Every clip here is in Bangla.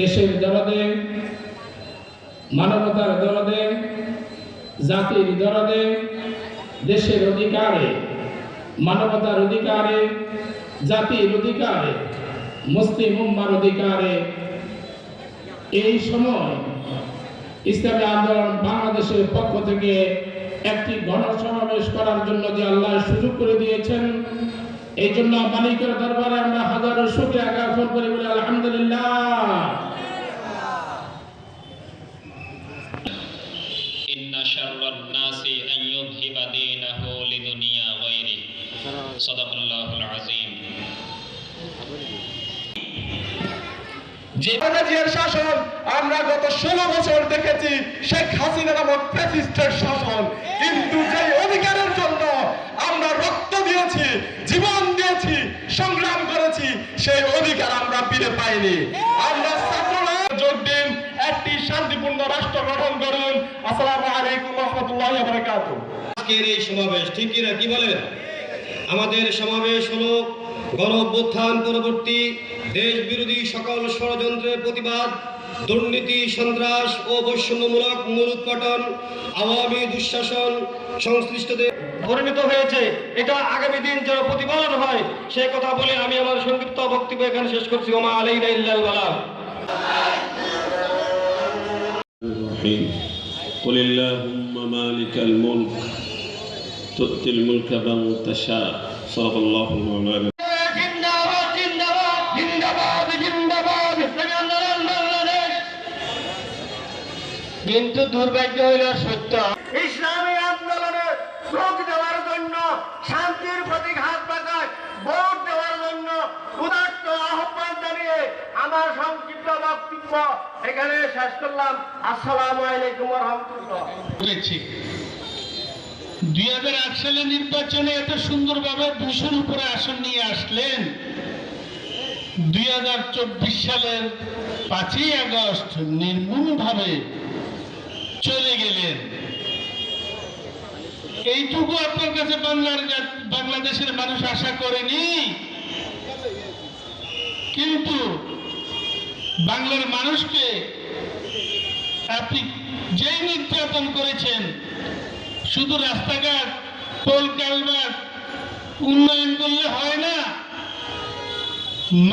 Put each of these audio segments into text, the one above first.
দেশের দরদে, মানবতার দরদে, জাতির দরদে, দেশের অধিকারে, মানবতার অধিকারে, জাতির অধিকারে, মুসলিম উম্মার অধিকারে। এই সময় ইসলামী আন্দোলন বাংলাদেশের পক্ষ থেকে একটি গণসমাবেশ করার জন্য যে আল্লাহ সুযোগ করে দিয়েছেন, এই জন্য মালিকের দরবারে আমরা হাজারো শুক্রিয়া জ্ঞাপন করি বলে আলহামদুলিল্লাহ। শাসন আমরা গত ষোলো বছর দেখেছি শেখ হাসিনা নামক শাসন। অধিকার আমরা ফিরে পাইনি। যোগ দিন, একটি শান্তিপূর্ণ রাষ্ট্র গঠন করুন। আজকের এই সমাবেশ, ঠিক কিনা, কি বলেন? আমাদের সমাবেশ হলো গণ পরবর্তী দেশ বিরোধী সকল ষড়যন্ত্রের প্রতিবাদ, দুর্নীতি, সন্ত্রাস ও বৈষম্যমূলক মূলোৎপাটন আওয়ামী দুঃশাসন, সংশ্লিষ্টদের পরিণত হয়েছে এটা আগামী দিন যেন প্রতিফলন হয় সেই কথা বলে আমি আমার সংক্ষিপ্ত বক্তব্য এখানে শেষ করছি ওমা আলাইনা ইল্লাল বালাগ الرحيم قل اللهم مالك الملك تؤتي الملك من تشاء صدق الله المولى জিন্দাবাদ জিন্দাবাদ জিন্দাবাদ জিন্দাবাদ ইসলামী আন্দোলন বাংলাদেশ কিন্তু দুর্ভাগ্য হইল সত্য শান্তির প্রতিঘাত পাকায় ভোট দেওয়ার জন্য উদাত্ত আহ্বান জানিয়ে আমার সংক্ষিপ্ত বক্তব্য এখানে শেষ করলাম। আসসালামু আলাইকুম রহমতুল্লাহ। দুই হাজার আট সালের নির্বাচনে এত সুন্দরভাবে দুশোর উপরে আসন নিয়ে আসলেন, দুই হাজার চব্বিশ সালের পাঁচই আগস্ট নির্মূলভাবে চলে গেলেন। এইটুকু আপনার কাছে বাংলার বাংলাদেশের মানুষ আশা করেনি। কিন্তু বাংলার মানুষকে আপনি যেই নির্যাতন করেছেন শুধু রাস্তাঘাট পোল কালভার্ট উন্নয়ন করলে হয় না।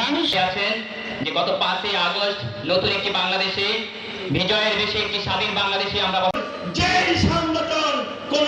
মানুষ আছেন যে গত পাঁচই আগস্ট নতুন একটি বাংলাদেশে বিজয়ের দেশে একটি স্বাধীন বাংলাদেশে আমরা যেই সংগঠন কোন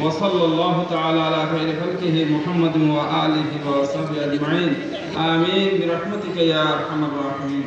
وصلى الله تعالى على خير خلقه محمد وآله وصحبه أجمعين. آمين. برحمتك يا أرحم الراحمين.